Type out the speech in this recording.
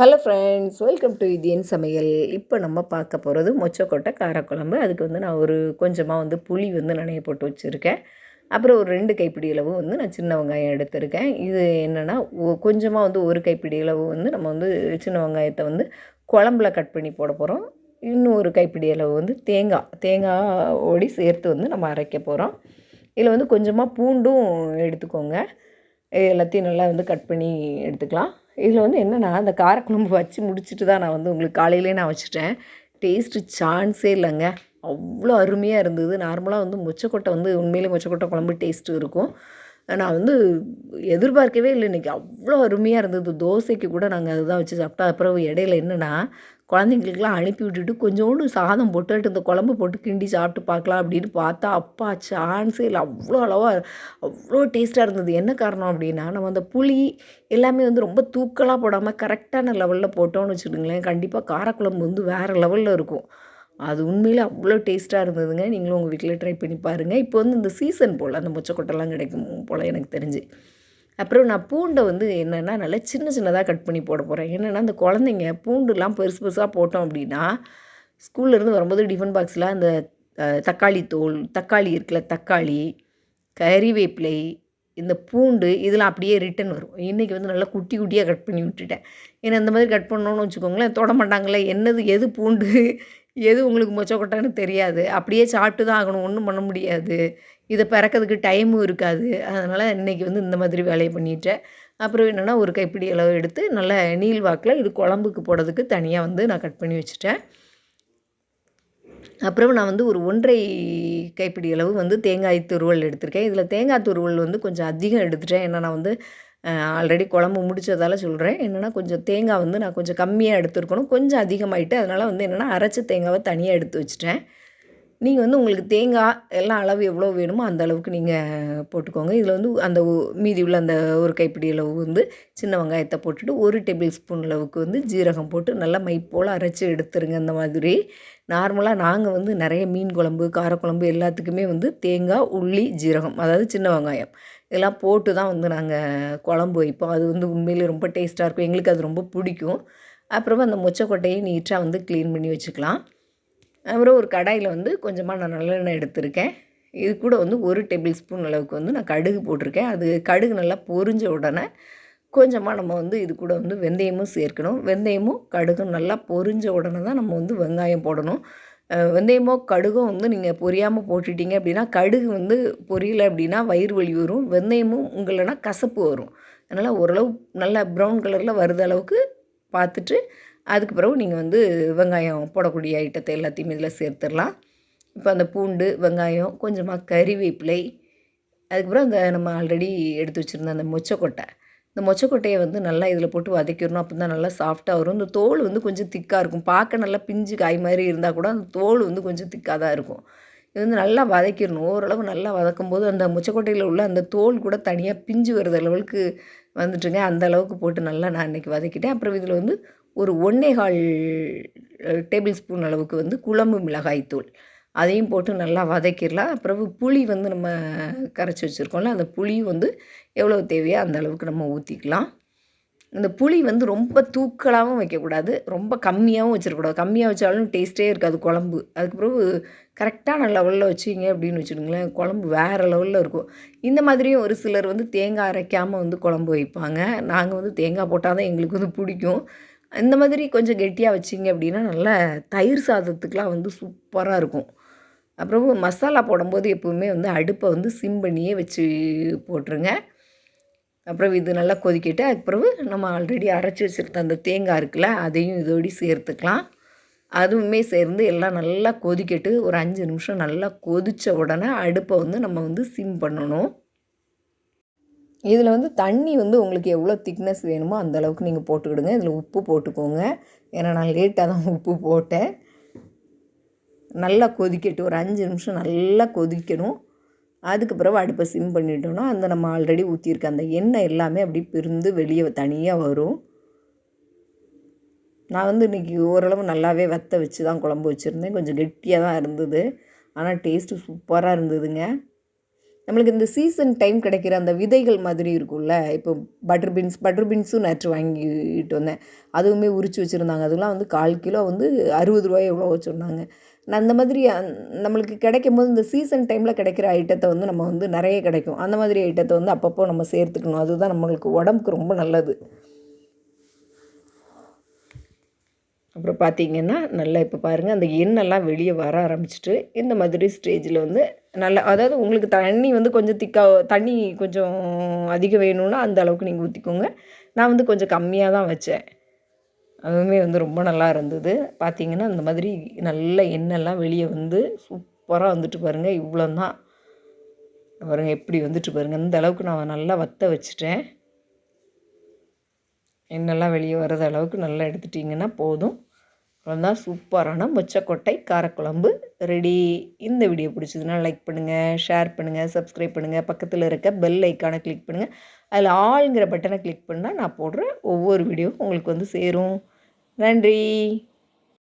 Hello friends welcome to Indian Samayal இப்போ நம்ம பார்க்க போகிறது மொச்சக்கொட்டை காரக்குழம்பு. அதுக்கு வந்து நான் ஒரு கொஞ்சமாக வந்து புளி வந்து நனைய போட்டு வச்சுருக்கேன். அப்புறம் ஒரு ரெண்டு கைப்பிடி அளவு வந்து நான் சின்ன வெங்காயம் எடுத்திருக்கேன். இது என்னென்னா கொஞ்சமாக வந்து ஒரு கைப்பிடி அளவு வந்து நம்ம வந்து சின்ன வெங்காயத்தை வந்து குழம்புல கட் பண்ணி போட போகிறோம் இன்னும் ஒரு கைப்பிடி அளவு வந்து தேங்காய் தேங்காய் ஓடி சேர்த்து வந்து நம்ம அரைக்க போகிறோம் இதில் வந்து கொஞ்சமாக பூண்டும் எடுத்துக்கோங்க. எல்லாத்தையும் நல்லா வந்து கட் பண்ணி எடுத்துக்கலாம். இதில் வந்து என்னென்னா அந்த காரக்குழம்பு வச்சு முடிச்சுட்டு தான் நான் வந்து உங்களுக்கு காலையிலே நான் வச்சுட்டேன். டேஸ்ட்டு சான்ஸே இல்லைங்க. அவ்வளோ அருமையாக இருந்தது. நார்மலாக வந்து மொச்சக்கொட்டை வந்து உண்மையிலே மொச்சக்கொட்டை குழம்பு டேஸ்ட்டு இருக்கும். நான் வந்து எதிர்பார்க்கவே இல்லை. இன்றைக்கி அவ்வளோ அருமையாக இருந்தது. தோசைக்கு கூட நாங்கள் அதுதான் வச்சு சாப்பிட்டா அப்புறம் இடையில என்னென்னா குழந்தைங்களுக்குலாம் அனுப்பி விட்டுட்டு கொஞ்சோண்டு சாதம் போட்டுட்டு இந்த குழம்பு போட்டு கிண்டி சாப்பிட்டு பார்க்கலாம் அப்படின்னு பார்த்தா அப்பா சான்ஸே இல்லை. அவ்வளோ அளவாக அவ்வளோ டேஸ்ட்டாக இருந்தது. என்ன காரணம் அப்படின்னா நம்ம அந்த புளி எல்லாமே வந்து ரொம்ப தூக்கலாக போடாமல் கரெக்டான லெவலில் போட்டோம்னு வச்சுக்கோங்களேன். கண்டிப்பாக காரக்குழம்பு வந்து வேறு லெவலில் இருக்கும். அது உண்மையில் அவ்வளோ டேஸ்ட்டாக இருந்ததுங்க. நீங்களும் உங்கள் வீட்டில் ட்ரை பண்ணி பாருங்கள் இப்போ வந்து இந்த சீசன் போல் அந்த மொச்சக்கொட்டைலாம் கிடைக்கும் போல் எனக்கு தெரிஞ்சு. அப்புறம் நான் பூண்டை வந்து என்னென்னா நல்லா சின்ன சின்னதாக கட் பண்ணி போட போகிறேன் என்னென்னா அந்த குழந்தைங்க பூண்டுலாம் பெருசு பெருசாக போட்டோம் அப்படின்னா ஸ்கூல்லேருந்து வரும்போது டிஃபன் பாக்ஸில் அந்த தக்காளி தோல் தக்காளி இருக்குல்ல தக்காளி கறிவேப்பிலை இந்த பூண்டு இதெல்லாம் அப்படியே ரிட்டன் வரும். இன்றைக்கி வந்து நல்லா குட்டி குட்டியாக கட் பண்ணி விட்டுட்டேன். ஏன்னா இந்த மாதிரி கட் பண்ணோன்னு வச்சுக்கோங்களேன் தொட மாட்டாங்களே. என்னது எது பூண்டு? எது உங்களுக்கு மொச்சக்கொட்டைன்னு தெரியாது. அப்படியே சாப்பிட்டு தான் ஆகணும். ஒன்றும் பண்ண முடியாது. இதை பிறக்கிறதுக்கு டைமும் இருக்காது. அதனால் இன்றைக்கி வந்து இந்த மாதிரி வேலையை பண்ணிட்டேன். அப்புறம் என்னென்னா ஒரு கைப்பிடி அளவு எடுத்து நல்லா நீல் வாக்கில் இது குழம்புக்கு போடுறதுக்கு தனியாக வந்து நான் கட் பண்ணி வச்சுட்டேன். அப்புறம் நான் வந்து ஒரு ஒன்றரை கைப்பிடி அளவு வந்து தேங்காய் துருவல் எடுத்திருக்கேன். இதில் தேங்காய் துருவல் வந்து கொஞ்சம் அதிகம் எடுத்துட்டேன். ஏன்னா நான் வந்து ஆல்ரெடி குழம்பு முடித்ததால் சொல்கிறேன் என்னென்னா கொஞ்சம் தேங்காய் வந்து நான் கொஞ்சம் கம்மியாக எடுத்துருக்கணும். கொஞ்சம் அதிகமாகிட்டு அதனால் வந்து என்னென்னா அரைச்ச தேங்காவை தனியாக எடுத்து வச்சுட்டேன். நீங்கள் வந்து உங்களுக்கு தேங்காய் எல்லாம் அளவு எவ்வளோ வேணுமோ அந்த அளவுக்கு நீங்கள் போட்டுக்கோங்க. இதில் வந்து அந்த மீதி உள்ள அந்த ஒரு கைப்பிடி அளவு வந்து சின்ன வெங்காயத்தை போட்டுட்டு ஒரு டேபிள் ஸ்பூன் அளவுக்கு வந்து ஜீரகம் போட்டு நல்லா மை போல் அரைச்சி எடுத்துருங்க அந்த மாதிரி. நார்மலாக நாங்கள் வந்து நிறைய மீன் குழம்பு காரக்குழம்பு எல்லாத்துக்குமே வந்து தேங்காய் உள்ளி ஜீரகம் அதாவது சின்ன வெங்காயம். இதெல்லாம் போட்டு தான் வந்து நாங்கள் குழம்பு வைப்போம். அது வந்து உண்மையிலே ரொம்ப டேஸ்ட்டாக இருக்கும். எங்களுக்கு அது ரொம்ப பிடிக்கும். அப்புறமா அந்த மொச்சக்கொட்டையை நீட்டாக வந்து க்ளீன் பண்ணி வச்சுக்கலாம். அப்புறம் ஒரு கடாயில் வந்து கொஞ்சமாக நான் நல்லெண்ணெய் எடுத்திருக்கேன். இது கூட வந்து ஒரு டேபிள் ஸ்பூன் அளவுக்கு வந்து நான் கடுகு போட்டிருக்கேன். அது கடுகு நல்லா பொரிஞ்ச உடனே கொஞ்சமாக நம்ம வந்து இது கூட வந்து வெந்தயமும் சேர்க்கணும். வெந்தயமும் கடுகும் நல்லா பொரிஞ்ச உடனே தான் நம்ம வந்து வெங்காயம் போடணும். வெந்தயமோ கடுகும் வந்து நீங்கள் பொரியாமல் போட்டுட்டீங்க அப்படின்னா கடுகு வந்து பொரியலை அப்படின்னா வயிறு வலி வரும். வெந்தயமும் உங்களனா கசப்பு வரும். அதனால் ஓரளவு நல்லா ப்ரௌன் கலரில் வருத அளவுக்கு பார்த்துட்டு அதுக்கு பிறகு நீங்கள் வந்து வெங்காயம் போடக்கூடிய ஐட்டத்தை எல்லாத்தையும் இதில் சேர்த்துடலாம். இப்போ அந்த பூண்டு வெங்காயம் கொஞ்சமாக கறிவேப்பிலை அதுக்கப்புறம் அந்த நம்ம ஆல்ரெடி எடுத்து வச்சுருந்த அந்த மொச்சக்கொட்டை. இந்த மொச்சக்கொட்டையை வந்து நல்லா இதில் போட்டு வதக்கிடணும். அப்போ தான் நல்லா சாஃப்டாக வரும். இந்த தோல் வந்து கொஞ்சம் திக்காக இருக்கும். பார்க்க நல்லா பிஞ்சு காய் மாதிரி இருந்தால் கூட அந்த தோல் வந்து கொஞ்சம் திக்காக தான் இருக்கும். இது வந்து நல்லா வதக்கிடணும். ஓரளவு நல்லா வதக்கும் போது அந்த முச்சக்கொட்டையில் உள்ள அந்த தோல் கூட தனியாக பிஞ்சு வருது அளவுக்கு வந்துட்டுங்க. அந்த அளவுக்கு போட்டு நல்லா நான் இன்றைக்கி வதக்கிட்டேன். அப்புறம் இதில் வந்து ஒரு ஒன்றேகால் டேபிள் ஸ்பூன் அளவுக்கு வந்து குழம்பு மிளகாய் தூள் அதையும் போட்டு நல்லா வதக்கிடலாம். பிறகு புளி வந்து நம்ம கரைச்சி வச்சுருக்கோம்ல அந்த புளி வந்து எவ்வளோ தேவையோ அந்த அளவுக்கு நம்ம ஊற்றிக்கலாம் இந்த புளி வந்து ரொம்ப தூக்கலாகவும் வைக்கக்கூடாது ரொம்ப கம்மியாகவும் வச்சிடக்கூடாது. கம்மியாக வச்சாலும் டேஸ்ட்டே இருக்காது குழம்பு. அதுக்கு பிறகு கரெக்டான லெவலில் வச்சிங்க அப்படின்னு வச்சுக்கோங்களேன் குழம்பு வேறு லெவலில் இருக்கும். இந்த மாதிரியும் ஒரு சிலர் வந்து தேங்காய் அரைக்காமல் வந்து குழம்பு வைப்பாங்க. நாங்கள் வந்து தேங்காய் போட்டால் தான் எங்களுக்கு வந்து பிடிக்கும். இந்த மாதிரி கொஞ்சம் கெட்டியாக வச்சிங்க அப்படின்னா நல்லா தயிர் சாதத்துக்கெலாம் வந்து சூப்பராக இருக்கும். அப்புறம் மசாலா போடும்போது எப்போவுமே வந்து அடுப்பை வந்து சிம் பண்ணியே வச்சு போட்டுருங்க. அப்புறம் இது நல்லா கொதிக்கிட்டு. அதுக்கப்புறம் நம்ம ஆல்ரெடி அரைச்சி வச்சுருக்க அந்த தேங்காய் இருக்குல்ல அதையும் இதோடி சேர்த்துக்கலாம். அதுவுமே சேர்ந்து எல்லாம் நல்லா கொதிக்கட்டு. ஒரு அஞ்சு நிமிஷம் நல்லா கொதித்த உடனே அடுப்பை வந்து நம்ம வந்து சிம் பண்ணணும். இதில் வந்து தண்ணி வந்து உங்களுக்கு எவ்வளோ திக்னஸ் வேணுமோ அந்த அளவுக்கு நீங்கள் போட்டுக்கிடுங்க. இதில் உப்பு போட்டுக்கோங்க. ஏன்னா நான் லேட்டாக தான் உப்பு போட்டேன். நல்லா கொதிக்கட்டும் ஒரு அஞ்சு நிமிஷம் நல்லா கொதிக்கணும். அதுக்கு பிறகு அடுப்பை சிம் பண்ணிட்டோம்னா அந்த நம்ம ஆல்ரெடி ஊற்றியிருக்க அந்த எண்ணெய் எல்லாமே அப்படி பிரிந்து வெளியே தனியாக வரும். நான் வந்து இன்றைக்கி ஓரளவு நல்லாவே வத்த வச்சு தான் குழம்பு வச்சுருந்தேன். கொஞ்சம் கெட்டியாக தான் இருந்தது. ஆனால் டேஸ்ட்டு சூப்பராக இருந்ததுங்க. நம்மளுக்கு இந்த சீசன் டைம் கிடைக்கிற அந்த விதைகள் மாதிரி இருக்கும்ல இப்போ பட்டர் பீன்ஸ் பட்டர் பீன்ஸும் நேற்று வாங்கிட்டு வந்தேன். அதுவுமே உரித்து வச்சுருந்தாங்க. அதெல்லாம் வந்து கால் கிலோ வந்து அறுபது ரூபாய் எவ்வளோ சொன்னாங்க. அந்த மாதிரி அந் நம்மளுக்கு கிடைக்கும் போது இந்த சீசன் டைமில் கிடைக்கிற ஐட்டத்தை வந்து நம்ம வந்து நிறைய கிடைக்கும். அந்த மாதிரி ஐட்டத்தை வந்து அப்பப்போ நம்ம சேர்த்துக்கணும். அதுதான் நம்மளுக்கு உடம்புக்கு ரொம்ப நல்லது. அப்புறம் பார்த்தீங்கன்னா நல்லா இப்போ பாருங்கள் அந்த எண்ணெய்லாம் வெளியே வர ஆரம்பிச்சிட்டு இந்த மாதிரி ஸ்டேஜில் வந்து நல்லா அதாவது உங்களுக்கு தண்ணி வந்து கொஞ்சம் திக்காக தண்ணி கொஞ்சம் அதிகம் வேணும்னா அந்த அளவுக்கு நீங்கள் ஊற்றிக்கோங்க நான் வந்து கொஞ்சம் கம்மியாக தான் வச்சேன். அதுவுமே வந்து ரொம்ப நல்லா இருந்தது. பார்த்தீங்கன்னா இந்த மாதிரி நல்ல எண்ணெய்லாம் வெளியே வந்து சூப்பராக வந்துட்டு பாருங்கள் இவ்வளோ தான் பாருங்கள் எப்படி வந்துட்டு பாருங்கள் இந்த அளவுக்கு நான் நல்லா வற்ற வச்சுட்டேன். எண்ணெய்லாம் வெளியே வர்றது அளவுக்கு நல்லா எடுத்துட்டிங்கன்னா போதும். அவ்வளோதான் சூப்பரான மொச்சக்கொட்டை காரக்குழம்பு ரெடி இந்த வீடியோ பிடிச்சதுன்னா லைக் பண்ணுங்கள் ஷேர் பண்ணுங்கள் சப்ஸ்கிரைப் பண்ணுங்கள் பக்கத்தில் இருக்க பெல் ஐக்கானை கிளிக் பண்ணுங்கள் அதில் ஆளுங்கிற பட்டனை கிளிக் பண்ணால் நான் போடுற ஒவ்வொரு வீடியோவும் உங்களுக்கு வந்து சேரும். நன்றி.